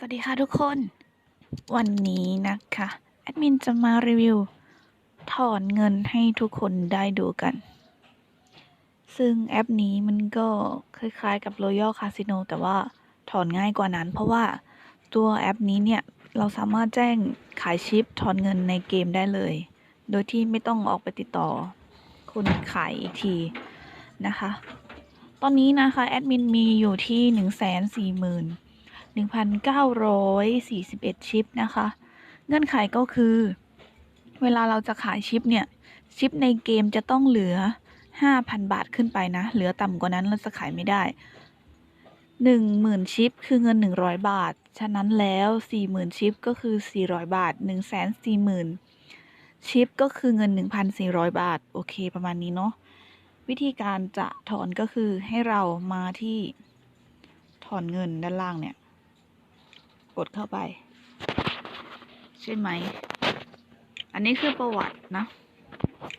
สวัสดีค่ะทุกคน วันนี้นะคะแอดมินจะมารีวิว ถอนเงินให้ทุกคนได้ดูกัน ซึ่งแอปนี้มันก็คล้ายๆกับ Royal Casino แต่ว่าถอนง่ายกว่านั้น เพราะว่าตัวแอปนี้เนี่ย เราสามารถแจ้งขายชิปถอนเงินในเกมได้เลย โดยที่ไม่ต้องออกไปติดต่อคนขายอีกทีนะคะ ตอนนี้นะคะแอดมินมีอยู่ที่ 1 4 0 0 0 0 1,941 ชิปนะคะ เงื่อนไขก็คือ เวลาเราจะขายชิปเนี่ย ชิปในเกมจะต้องเหลือ 5,000 บาทขึ้นไปนะ เหลือต่ำกว่านั้นเราจะขายไม่ได้ 10,000 ชิปคือเงิน 100 บาท ฉะนั้นแล้ว 40,000 ชิปก็คือ 400 บาท 140,000 ชิปก็คือเงิน 1,400 บาท โอเค ประมาณนี้เนาะวิธีการจะถอนก็คือให้เรามาที่ถอนเงินด้านล่างเนี่ย กดเข้าไป ใช่ไหม อันนี้คือประวัตินะ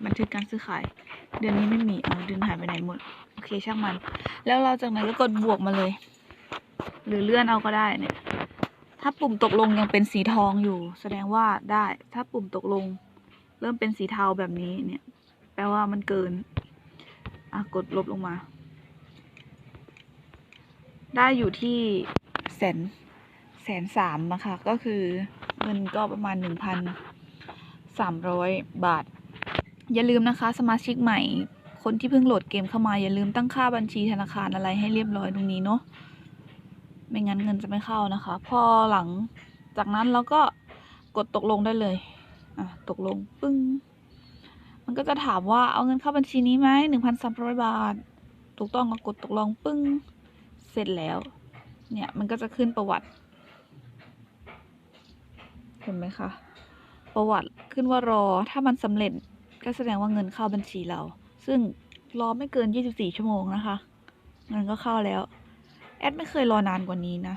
บันทึกการซื้อขาย เดือนนี้ไม่มี เอาเดือนหายไปไหนหมด โอเคช่างมัน แล้วเราจากนั้นก็กดบวกมาเลย หรือเลื่อนเอาก็ได้เนี่ย ถ้าปุ่มตกลงยังเป็นสีทองอยู่ แสดงว่าได้ ถ้าปุ่มตกลง เริ่มเป็นสีเทาแบบนี้เนี่ย แปลว่ามันเกิน อะกดลบลงมาได้อยู่ที่แสน แสนสามนะคะ ก็คือเงินก็ประมาณหนึ่งพันสามร้อยบาท อย่าลืมนะคะ สมาชิกใหม่ คนที่เพิ่งโหลดเกมเข้ามาอย่าลืมตั้งค่าบัญชีธนาคารอะไรให้เรียบร้อยตรงนี้เนาะไม่งั้นเงินจะไม่เข้านะคะ พอหลังจากนั้นเราก็กดตกลงได้เลยอะตกลงปึ้ง มันก็จะถามว่าเอาเงินเข้าบัญชีนี้ไหมหนึ่งพันสามร้อยบาท ถูกต้องก็กดตกลงปึ้ง เสร็จแล้ว เนี่ยมันก็จะขึ้นประวัติ ห็นไหมคะ ประวัติขึ้นว่ารอถ้ามันสำเร็จก็แสดงว่าเงินเข้าบัญชีเรา ซึ่งรอไม่เกิน 24 ชั่วโมงนะคะ เงินก็เข้าแล้ว แอดไม่เคยรอนานกว่านี้นะ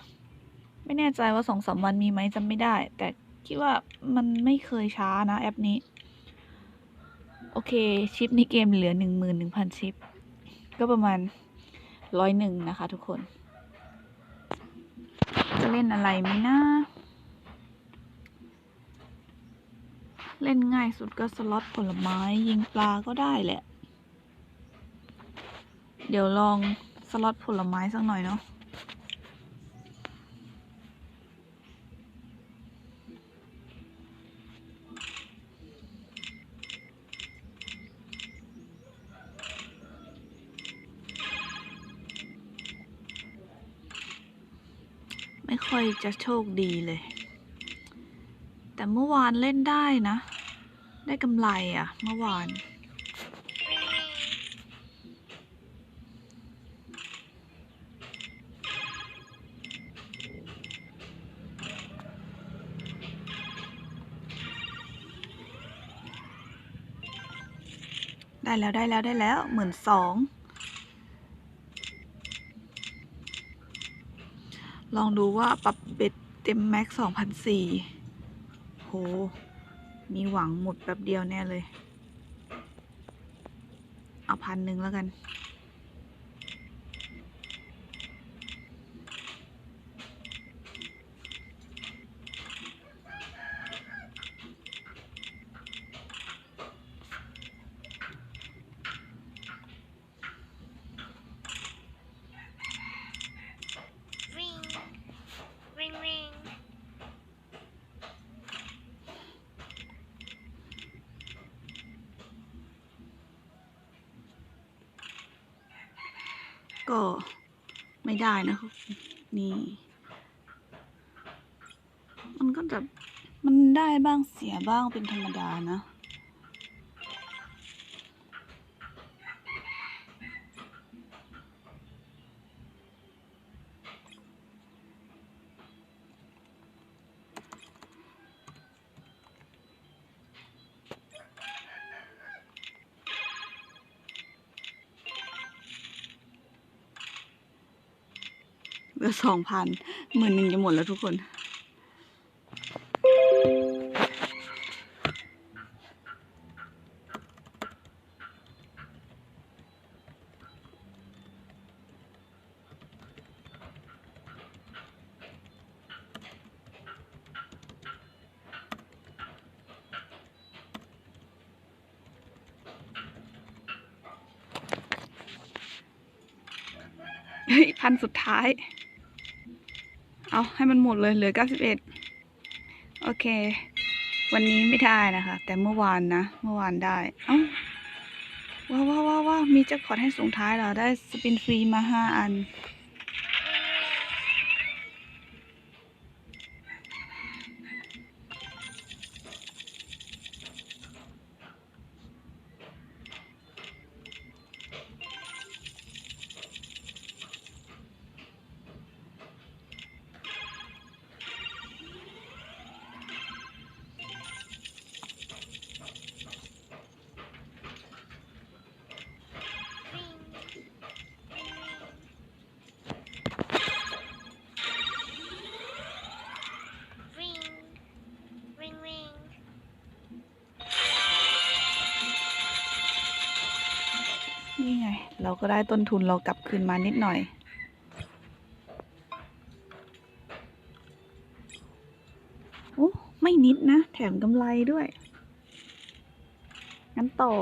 ไม่แน่ใจว่าสองสามวันมีไหมจำไม่ได้ แต่คิดว่ามันไม่เคยช้านะแอปนี้ โอเค ชิปในเกมเหลือ 11,000 ชิป ก็ประมาณร้อยหนึ่งนะคะทุกคน จะเล่นอะไรไหมนะ เล่นง่ายสุดก็สล็อตผลไม้ยิงปลาก็ได้แหละ เดี๋ยวลองสล็อตผลไม้สักหน่อยเนาะไม่ค่อยจะโชคดีเลย แต่เมื่อวานเล่นได้นะ ได้กำไรอะเมื่อวาน ได้แล้วได้แล้วได้แล้วหมื่นสองลองดูว่าปรับเบ็ดเต็มแม็กสองพันสี่ มีหวังหมดแป๊บเดียวแน่เลย เอาพันหนึ่งแล้วกัน ก็ไม่ได้นะครับนี่ มันก็จะมันได้บ้างเสียบ้างเป็นธรรมดานะ เหลือสองพันหมื่นหนึ่งจะหมดแล้วทุกคน เฮ้ย พันสุดท้าย เอาให้มันหมดเลยเหลือเก้าสิบเอ็ดโอเค วันนี้ไม่ได้นะคะ แต่เมื่อวานนะ เมื่อวานได้เอ้าว้าวว้าวว้าวามีแจ็คพอตให้ส่งท้ายเหรอได้สปินฟรีมาห้าอัน เราก็ได้ต้นทุนเรากลับคืนมานิดหน่อย โอ้ ไม่นิดนะ แถมกำไรด้วย งั้นต่อ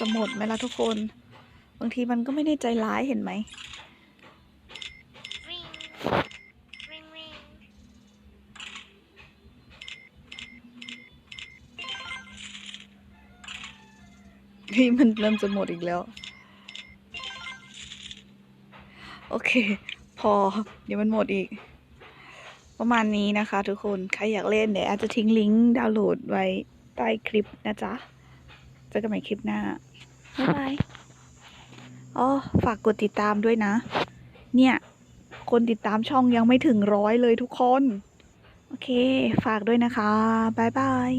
จะหมดไหมล่ะทุกคน บางทีมันก็ไม่ได้ใจร้ายเห็นไหม Ring. Ring, ring. เฮ้ยมันเริ่มจะหมดอีกแล้ว โอเค พอ เดี๋ยวมันหมดอีก ประมาณนี้นะคะทุกคน ใครอยากเล่นเดี๋ยวอาจจะทิ้งลิงก์ดาวน์โหลดไว้ใต้คลิปนะจ๊ะเจอกันใหม่คลิปหน้า บ๊ายบายอ๋อฝากกดติดตามด้วยนะ เนี่ย คนติดตามช่องยังไม่ถึงร้อยเลยทุกคน โอเค ฝากด้วยนะคะ บ๊ายบาย